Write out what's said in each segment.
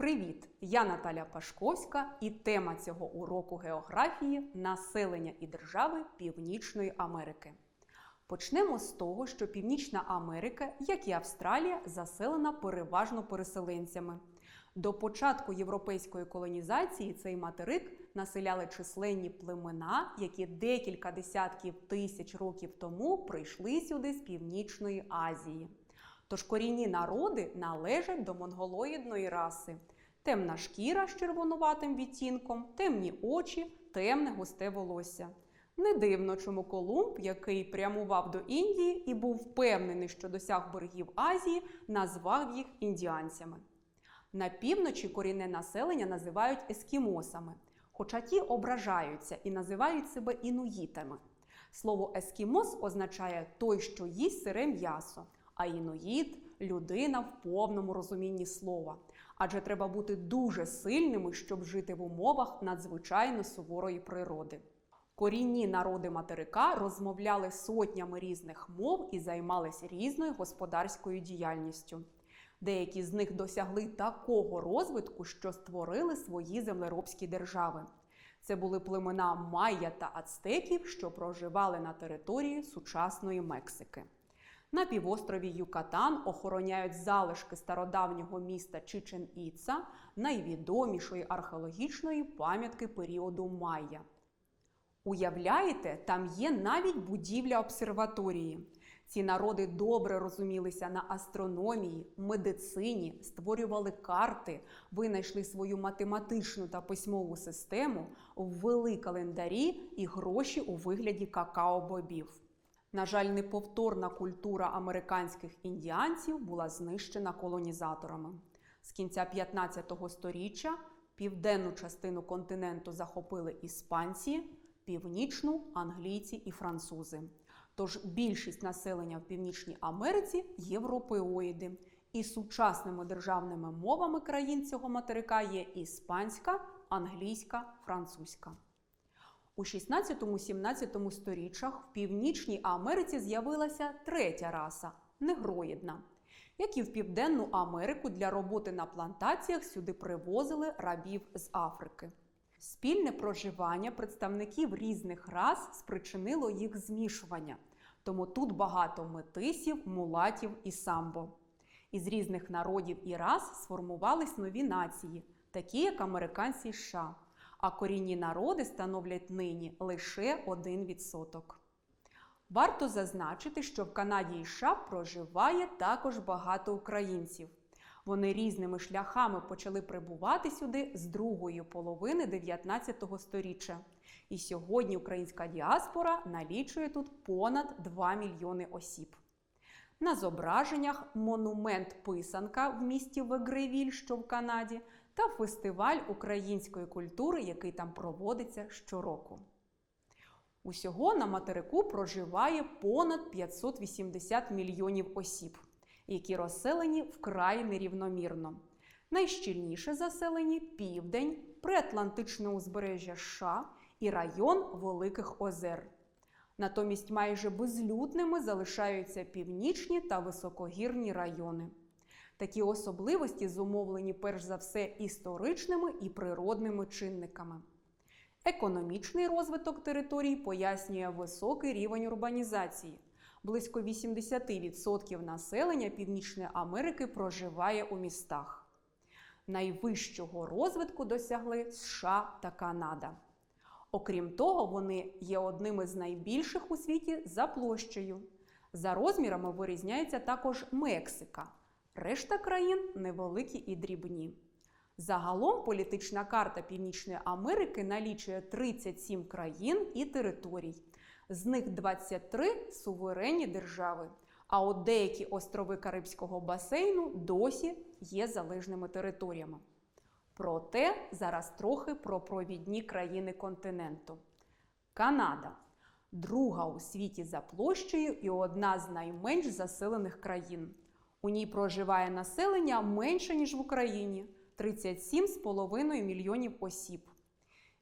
Привіт! Я Наталя Пашковська і тема цього уроку географії населення і держави Північної Америки. Почнемо з того, що Північна Америка, як і Австралія, заселена переважно переселенцями. До початку європейської колонізації цей материк населяли численні племена, які декілька десятків тисяч років тому прийшли сюди з Північної Азії. Тож корінні народи належать до монголоїдної раси. Темна шкіра з червонуватим відтінком, темні очі, темне густе волосся. Не дивно, чому Колумб, який прямував до Індії і був впевнений, що досяг берегів Азії, назвав їх індіанцями. На півночі корінне населення називають ескімосами, хоча ті ображаються і називають себе інуїтами. Слово ескімос означає той, що їсть сире м'ясо, а інуїт людина в повному розумінні слова. Адже треба бути дуже сильними, щоб жити в умовах надзвичайно суворої природи. Корінні народи материка розмовляли сотнями різних мов і займалися різною господарською діяльністю. Деякі з них досягли такого розвитку, що створили свої землеробські держави. Це були племена майя та ацтеків, що проживали на території сучасної Мексики. На півострові Юкатан охороняють залишки стародавнього міста Чичен Іца, найвідомішої археологічної пам'ятки періоду Майя. Уявляєте, там є навіть будівля обсерваторії. Ці народи добре розумілися на астрономії, медицині, створювали карти, винайшли свою математичну та письмову систему, ввели календарі і гроші у вигляді какао-бобів. На жаль, неповторна культура американських індіанців була знищена колонізаторами. З кінця 15 століття південну частину континенту захопили іспанці, північну англійці і французи. Тож більшість населення в Північній Америці європеоїди. І сучасними державними мовами країн цього материка є іспанська, англійська, французька. У 16-17 сторіччях в Північній Америці з'явилася третя раса негроїдна. Як і в Південну Америку для роботи на плантаціях сюди привозили рабів з Африки. Спільне проживання представників різних рас спричинило їх змішування. Тому тут багато метисів, мулатів і самбо. Із різних народів і рас сформувались нові нації, такі як американці США. А корінні народи становлять нині лише 1%. Варто зазначити, що в Канаді і США проживає також багато українців. Вони різними шляхами почали прибувати сюди з другої половини 19 століття. І сьогодні українська діаспора налічує тут понад 2 мільйони осіб. На зображеннях монумент писанка в місті Вегревіль, що в Канаді, та фестиваль української культури, який там проводиться щороку. Усього на материку проживає понад 580 мільйонів осіб які розселені вкрай нерівномірно. Найщільніше заселені південь, приатлантичне узбережжя США і район Великих Озер. Натомість майже безлюдними залишаються північні та високогірні райони. Такі особливості зумовлені перш за все історичними і природними чинниками. Економічний розвиток територій пояснює високий рівень урбанізації. Близько 80% населення Північної Америки проживає у містах. Найвищого розвитку досягли США та Канада. Окрім того, вони є одними з найбільших у світі за площею. За розмірами вирізняється також Мексика. Решта країн невеликі і дрібні. Загалом політична карта Північної Америки налічує 37 країн і територій. З них 23 суверенні держави. А от деякі острови Карибського басейну досі є залежними територіями. Проте зараз трохи про провідні країни континенту. Канада друга у світі за площею і одна з найменш заселених країн. У ній проживає населення менше, ніж в Україні 37,5 мільйонів осіб.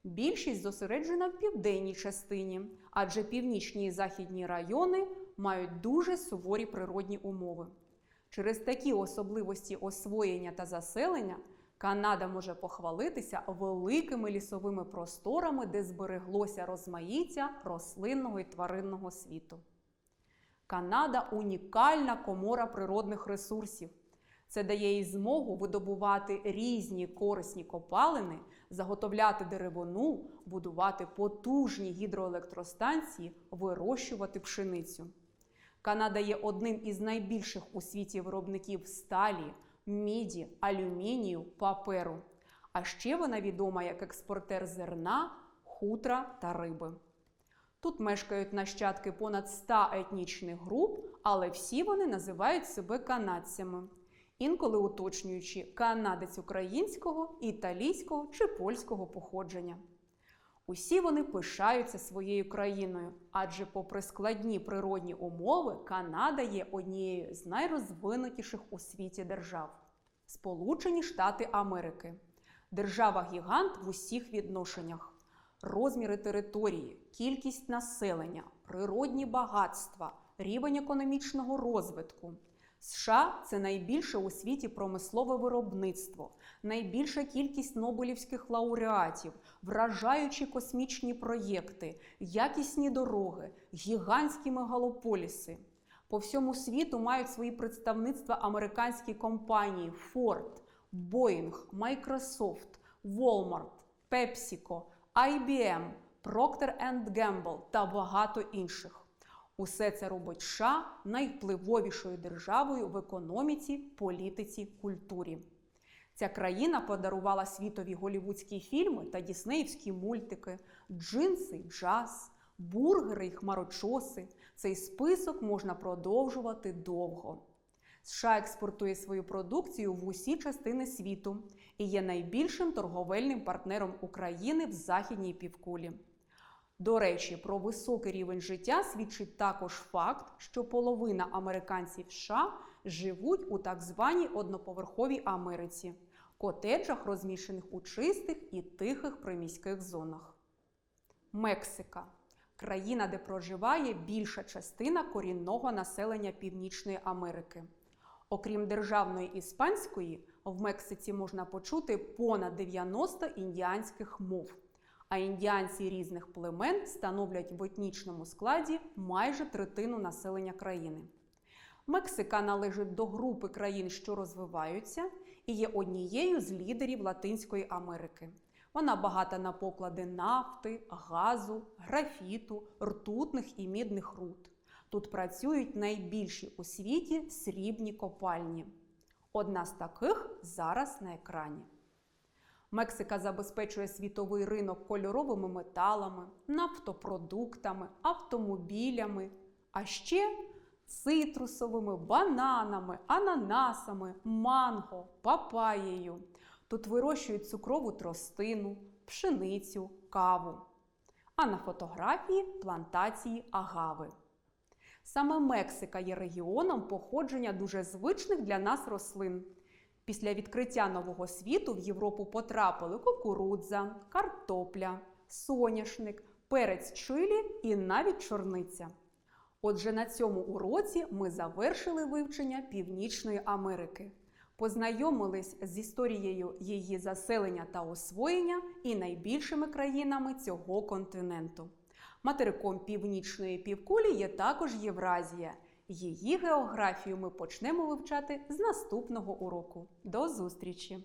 Більшість зосереджена в південній частині, адже північні і західні райони мають дуже суворі природні умови. Через такі особливості освоєння та заселення Канада може похвалитися великими лісовими просторами, де збереглося розмаїття рослинного і тваринного світу. Канада унікальна комора природних ресурсів. Це дає їй змогу видобувати різні корисні копалини, заготовляти деревину, будувати потужні гідроелектростанції, вирощувати пшеницю. Канада є одним із найбільших у світі виробників сталі, міді, алюмінію, паперу. А ще вона відома як експортер зерна, хутра та риби. Тут мешкають нащадки понад 100 етнічних груп, але всі вони називають себе канадцями, інколи уточнюючи канадець українського, італійського чи польського походження. Усі вони пишаються своєю країною, адже, попри складні природні умови, Канада є однією з найрозвинутіших у світі держав. Сполучені Штати Америки. Держава-гігант в усіх відношеннях. Розміри території, кількість населення, природні багатства, рівень економічного розвитку. США це найбільше у світі промислове виробництво, найбільша кількість нобелівських лауреатів, вражаючі космічні проєкти, якісні дороги, гігантські мегалополіси. По всьому світу мають свої представництва американські компанії Ford, Boeing, Microsoft, Walmart, PepsiCo, IBM, Procter Gamble та багато інших. Усе це робить США найвпливовішою державою в економіці, політиці, культурі. Ця країна подарувала світові голівудські фільми та діснеївські мультики, джинси, джаз, бургери і хмарочоси. Цей список можна продовжувати довго. США експортує свою продукцію в усі частини світу і є найбільшим торговельним партнером України в західній півкулі. До речі, про високий рівень життя свідчить також факт, що половина американців США живуть у так званій одноповерховій Америці, котеджах, розміщених у чистих і тихих приміських зонах. Мексика країна, де проживає більша частина корінного населення Північної Америки. Окрім державної іспанської, в Мексиці можна почути понад 90 індіанських мов а індіанці різних племен становлять в етнічному складі майже третину населення країни. Мексика належить до групи країн, що розвиваються, і є однією з лідерів Латинської Америки. Вона багата на поклади нафти, газу, графіту, ртутних і мідних руд. Тут працюють найбільші у світі срібні копальні. Одна з таких зараз на екрані. Мексика забезпечує світовий ринок кольоровими металами, нафтопродуктами, автомобілями, а ще цитрусовими, бананами, ананасами, манго, папаєю. Тут вирощують цукрову тростину, пшеницю, каву. А на фотографії плантації агави. Саме Мексика є регіоном походження дуже звичних для нас рослин. Після відкриття нового світу в Європу потрапили кукурудза, картопля, соняшник, перець чилі і навіть чорниця. Отже, на цьому уроці ми завершили вивчення Північної Америки, познайомились з історією її заселення та освоєння і найбільшими країнами цього континенту. Материком північної півкулі є також Євразія. Її географію ми почнемо вивчати з наступного уроку. До зустрічі!